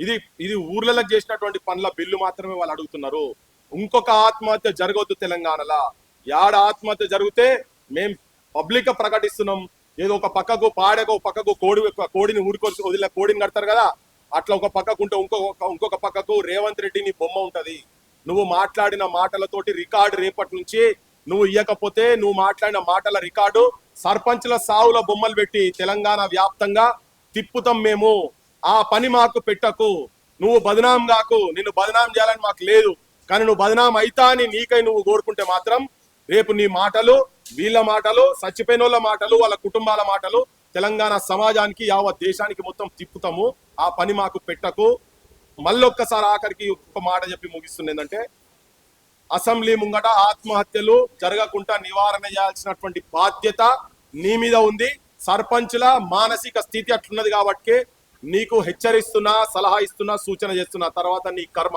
ఇది ఇది ఊర్లలో చేసినటువంటి పనుల బిల్లు మాత్రమే వాళ్ళు అడుగుతున్నారు. ఇంకొక ఆత్మహత్య జరగవద్దు తెలంగాణలో. యాడ ఆత్మహత్య జరిగితే మేం పబ్లిక్ ప్రకటిస్తున్నాం. ఏదో ఒక పక్కకు పాడకు ఒక పక్కకు కోడి కోడిని ఊరుకొచ్చి వదిలే కోడిని కడతారు కదా? అట్లా ఒక పక్కకు ఉంటే ఇంకొక ఇంకొక పక్కకు రేవంత్ రెడ్డి నీ బొమ్మ ఉంటది. నువ్వు మాట్లాడిన మాటలతోటి రికార్డు రేపటి నుంచి నువ్వు ఇయ్యకపోతే నువ్వు మాట్లాడిన మాటల రికార్డు సర్పంచ్ల సావుల బొమ్మలు పెట్టి తెలంగాణ వ్యాప్తంగా తిప్పుతాం మేము. ఆ పని మాకు పెట్టకు. నువ్వు బదనాం కాకు. నిన్ను బదనాం చేయాలని మాకు లేదు. కానీ నువ్వు బదనాం అయితా అని నీకై నువ్వు కోరుకుంటే మాత్రం రేపు నీ మాటలు వీళ్ళ మాటలు చచ్చిపోయిన వాళ్ళ మాటలు వాళ్ళ కుటుంబాల మాటలు తెలంగాణ సమాజానికి యావత్ దేశానికి మొత్తం తిప్పుతాము. ఆ పని మాకు పెట్టకు. మళ్ళొక్కసారి ఆఖరికి ఒక మాట చెప్పి ముగిస్తుంది ఏంటంటే అసెంబ్లీ ముంగట ఆత్మహత్యలు జరగకుండా నివారణ చేయాల్సినటువంటి బాధ్యత నీ మీద ఉంది. సర్పంచుల మానసిక స్థితి అట్లున్నది కాబట్టి నీకు హెచ్చరిస్తున్నా సలహా ఇస్తున్నా సూచన చేస్తున్నా తర్వాత నీ కర్మ.